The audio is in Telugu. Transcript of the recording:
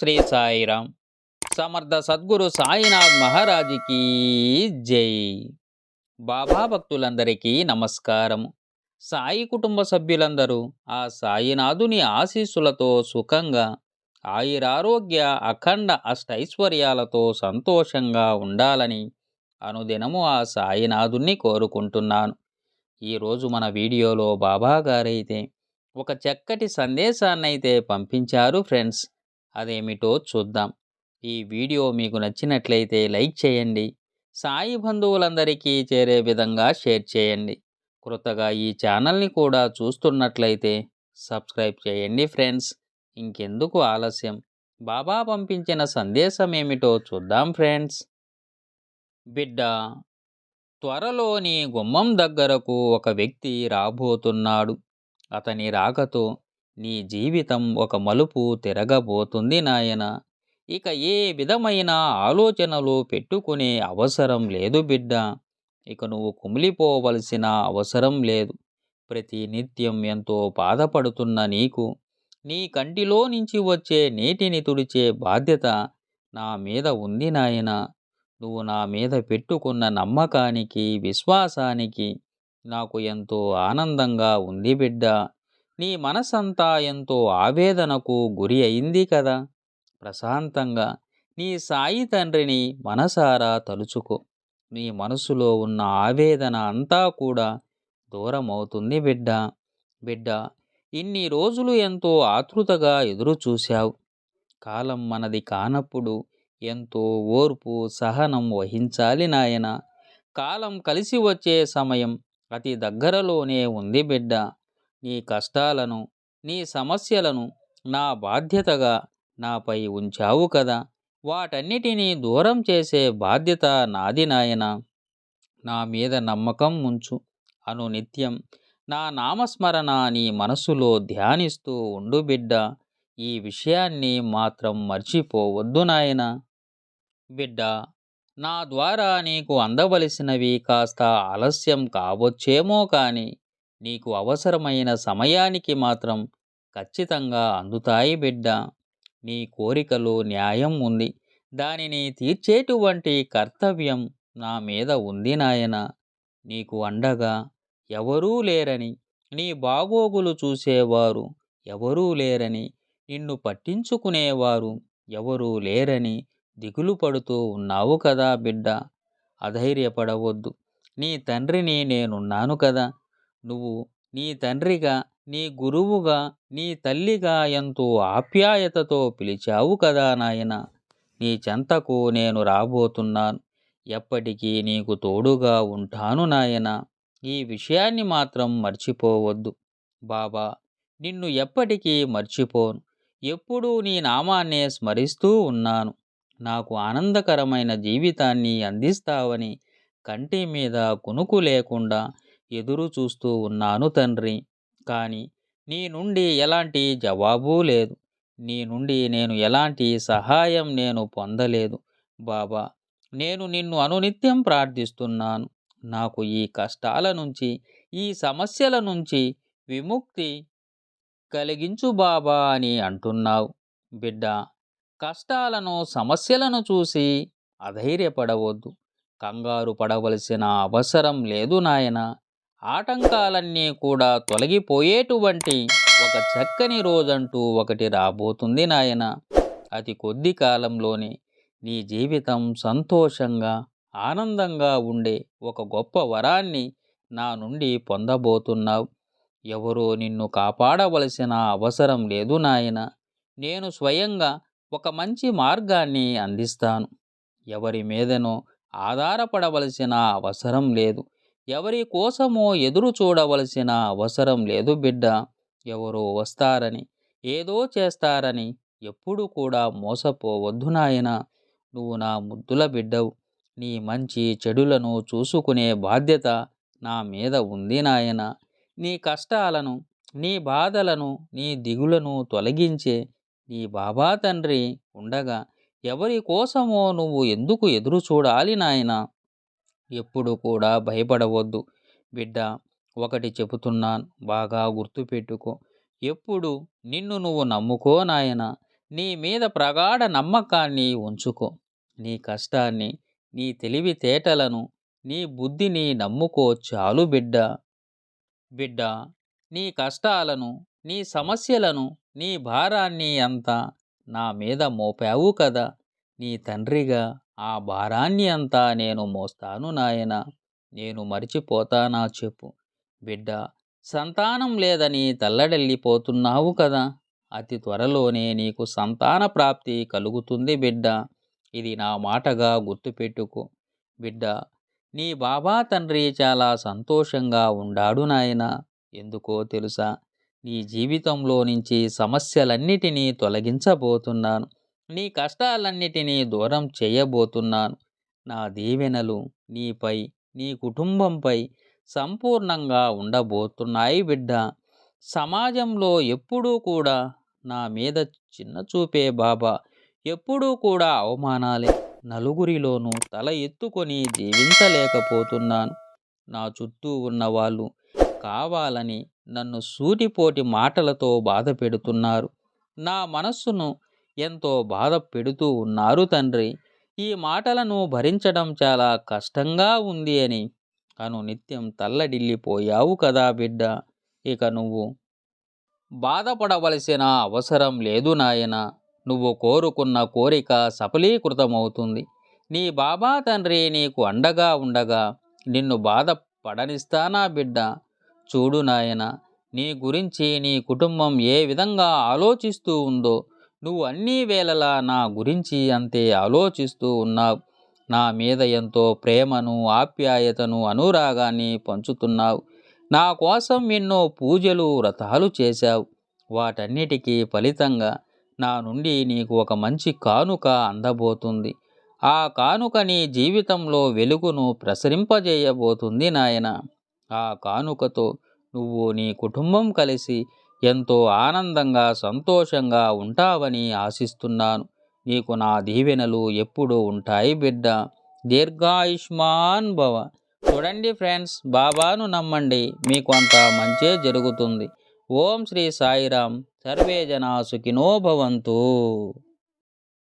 శ్రీ సాయిరామ్ సమర్థ సద్గురు సాయినాథ్ మహారాజుకి జై. బాబా భక్తులందరికీ నమస్కారం సాయి కుటుంబ సభ్యులందరూ ఆ సాయినాథుని ఆశీస్సులతో సుఖంగా ఆయురారోగ్య అఖండ అష్టైశ్వర్యాలతో సంతోషంగా ఉండాలని అనుదినము ఆ సాయినాథుణ్ణి కోరుకుంటున్నాను. ఈరోజు మన వీడియోలో బాబా గారైతే ఒక చక్కటి సందేశాన్నైతే పంపించారు ఫ్రెండ్స్. అదేమిటో చూద్దాం. ఈ వీడియో మీకు నచ్చినట్లయితే లైక్ చేయండి. సాయి బంధువులందరికీ చేరే విధంగా షేర్ చేయండి. కృతగా ఈ ఛానల్ని కూడా చూస్తున్నట్లయితే సబ్స్క్రైబ్ చేయండి ఫ్రెండ్స్. ఇంకెందుకు ఆలస్యం? బాబా పంపించిన సందేశం ఏమిటో చూద్దాం ఫ్రెండ్స్. బిడ్డ త్వరలోని గుమ్మం దగ్గరకు ఒక వ్యక్తి రాబోతున్నాడు. అతని రాకతో నీ జీవితం ఒక మలుపు తిరగబోతుంది నాయన. ఇక ఏ విధమైన ఆలోచనలు పెట్టుకునే అవసరం లేదు బిడ్డ. ఇక నువ్వు కుమిలిపోవలసిన అవసరం లేదు. ప్రతి నిత్యం ఎంతో బాధపడుతున్న నీకు నీ కంటిలో నుంచి వచ్చే నీటిని తుడిచే బాధ్యత నా మీద ఉంది నాయన. నువ్వు నా మీద పెట్టుకున్న నమ్మకానికి విశ్వాసానికి నాకు ఎంతో ఆనందంగా ఉంది బిడ్డ. నీ మనసంతా ఎంతో ఆవేదనకు గురి అయింది కదా! ప్రశాంతంగా నీ సాయి తండ్రిని మనసారా తలుచుకో. నీ మనసులో ఉన్న ఆవేదన అంతా కూడా దూరమవుతుంది బిడ్డ! బిడ్డ! ఇన్ని రోజులు ఎంతో ఆతృతగా ఎదురు చూశావు కాలం మనది కానప్పుడు ఎంతో ఓర్పు సహనం వహించాలి నాయన! కాలం కలిసి వచ్చే సమయం అతి దగ్గరలోనే ఉంది బిడ్డ! నీ కష్టాలను నీ సమస్యలను నా బాధ్యతగా నాపై ఉంచావు కదా. వాటన్నిటినీ దూరం చేసే బాధ్యత నాది నాయన. నా మీద నమ్మకం ఉంచు. అను నిత్యం నా నామస్మరణ నీ మనసులో ధ్యానిస్తూ ఉండు బిడ్డ. ఈ విషయాన్ని మాత్రం మర్చిపోవద్దు నాయన. బిడ్డ నా ద్వారా నీకు అందవలసినవి కాస్త ఆలస్యం కావచ్చేమో కానీ నీకు అవసరమైన సమయానికి మాత్రం ఖచ్చితంగా అందుతాయి బిడ్డ. నీ కోరికలో న్యాయం ఉంది. దానిని తీర్చేటువంటి కర్తవ్యం నా మీద ఉంది నాయన. నీకు అండగా ఎవరూ లేరని నీ బాగోగులు చూసేవారు ఎవరూ లేరని నిన్ను పట్టించుకునేవారు ఎవరూ లేరని దిగులు పడుతూ ఉన్నావు కదా బిడ్డ. అధైర్యపడవద్దు. నీ తండ్రిని నేనున్నాను కదా. నువ్వు నీ తండ్రిగా నీ గురువుగా నీ తల్లిగా ఎంతో ఆప్యాయతతో పిలిచావు కదా నాయన. నీ చెంతకు నేను రాబోతున్నాను. ఎప్పటికీ నీకు తోడుగా ఉంటాను నాయన. ఈ విషయాన్ని మాత్రం మర్చిపోవద్దు. బాబా నిన్ను ఎప్పటికీ మర్చిపోను. ఎప్పుడూ నీ నామాన్నే స్మరిస్తూ ఉన్నాను. నాకు ఆనందకరమైన జీవితాన్ని అందిస్తావని కంటి మీద కునుకు లేకుండా ఎదురు చూస్తూ ఉన్నాను తండ్రి. కానీ నీ నుండి ఎలాంటి జవాబు లేదు. నీ నుండి నేను ఎలాంటి సహాయం నేను పొందలేదు. బాబా నేను నిన్ను అనునిత్యం ప్రార్థిస్తున్నాను. నాకు ఈ కష్టాల నుంచి ఈ సమస్యల నుంచి విముక్తి కలిగించు బాబా అని అంటున్నావు. బిడ్డ కష్టాలను సమస్యలను చూసి అధైర్యపడవద్దు. కంగారు పడవలసిన అవసరం లేదు నాయన. ఆటంకాలన్నీ కూడా తొలగిపోయేటువంటి ఒక చక్కని రోజంటూ ఒకటి రాబోతుంది నాయన. అతి కొద్ది కాలంలోనే నీ జీవితం సంతోషంగా ఆనందంగా ఉండే ఒక గొప్ప వరాన్ని నా నుండి పొందబోతున్నావు. ఎవరో నిన్ను కాపాడవలసిన అవసరం లేదు నాయన. నేను స్వయంగా ఒక మంచి మార్గాన్ని అందిస్తాను. ఎవరి మీదనో ఆధారపడవలసిన అవసరం లేదు. ఎవరి కోసమో ఎదురు చూడవలసిన అవసరం లేదు బిడ్డ. ఎవరో వస్తారని ఏదో చేస్తారని ఎప్పుడు కూడా మోసపోవద్దు నాయన. నువ్వు నా ముద్దుల బిడ్డవు. నీ మంచి చెడులను చూసుకునే బాధ్యత నా మీద ఉంది నాయన. నీ కష్టాలను నీ బాధలను నీ దిగులను తొలగించే నీ బాబా తండ్రి ఉండగా ఎవరి కోసమో నువ్వు ఎందుకు ఎదురు చూడాలి నాయనా? ఎప్పుడు కూడా భయపడవద్దు. బిడ్డ ఒకటి చెబుతున్నాను బాగా గుర్తుపెట్టుకో. ఎప్పుడు నిన్ను నువ్వు నమ్ముకో నాయన. నీ మీద ప్రగాఢ నమ్మకాన్ని ఉంచుకో. నీ కష్టాన్ని నీ తెలివితేటలను నీ బుద్ధిని నమ్ముకో చాలు బిడ్డ. బిడ్డ నీ కష్టాలను నీ సమస్యలను నీ భారాన్ని అంతా నా మీద మోపావు కదా. నీ తండ్రిగా ఆ భారాన్ని అంతా నేను మోస్తాను నాయన. నేను మరిచిపోతానా చెప్పు. బిడ్డ సంతానం లేదని తల్లడెళ్ళిపోతున్నావు కదా. అతి త్వరలోనే నీకు సంతాన ప్రాప్తి కలుగుతుంది బిడ్డ. ఇది నా మాటగా గుర్తుపెట్టుకో. బిడ్డ నీ బాబా తండ్రి చాలా సంతోషంగా ఉండాడు నాయన. ఎందుకో తెలుసా? నీ జీవితంలో నుంచి సమస్యలన్నిటినీ తొలగించబోతున్నాను. నీ కష్టాలన్నిటినీ దూరం చేయబోతున్నాను. నా దీవెనలు నీపై నీ కుటుంబంపై సంపూర్ణంగా ఉండబోతున్నాయి బిడ్డ. సమాజంలో ఎప్పుడూ కూడా నా మీద చిన్న చూపే బాబా. ఎప్పుడూ కూడా అవమానాలే. నలుగురిలోనూ తల ఎత్తుకొని జీవించలేకపోతున్నాను. నా చుట్టూ ఉన్నవాళ్ళు కావాలని నన్ను సూటిపోటి మాటలతో బాధ పెడుతున్నారు నా మనస్సును ఎంతో బాధ పెడుతూ ఉన్నారు తండ్రి. ఈ మాటలను భరించడం చాలా కష్టంగా ఉంది అని. అను నిత్యం తల్లడిల్లిపోయావు కదా బిడ్డ. ఇక నువ్వు బాధపడవలసిన అవసరం లేదు నాయన. నువ్వు కోరుకున్న కోరిక సఫలీకృతమవుతుంది. నీ బాబా తండ్రి నీకు అండగా ఉండగా నిన్ను బాధ పడనిస్తానా బిడ్డ? చూడు నాయన నీ గురించి నీ కుటుంబం ఏ విధంగా ఆలోచిస్తూ ఉందో నువ్వు అన్ని వేళలా నా గురించి అంతే ఆలోచిస్తూ ఉన్నావు. నా మీద ఎంతో ప్రేమను ఆప్యాయతను అనురాగాన్ని పంచుతున్నావు. నా కోసం ఎన్నో పూజలు వ్రతాలు చేశావు. వాటన్నిటికీ ఫలితంగా నా నుండి నీకు ఒక మంచి కానుక అందబోతుంది. ఆ కానుక నీ జీవితంలో వెలుగును ప్రసరింపజేయబోతుంది నాయన. ఆ కానుకతో నువ్వు నీ కుటుంబం కలిసి ఎంతో ఆనందంగా సంతోషంగా ఉంటావని ఆశిస్తున్నాను. నీకు నా దీవెనలు ఎప్పుడూ ఉంటాయి బిడ్డ. దీర్ఘాయుష్మాన్ భవ. చూడండి ఫ్రెండ్స్ బాబాను నమ్మండి. మీకు అంత మంచే జరుగుతుంది. ఓం శ్రీ సాయిరాం. సర్వే జనా సుఖినో భవంతు.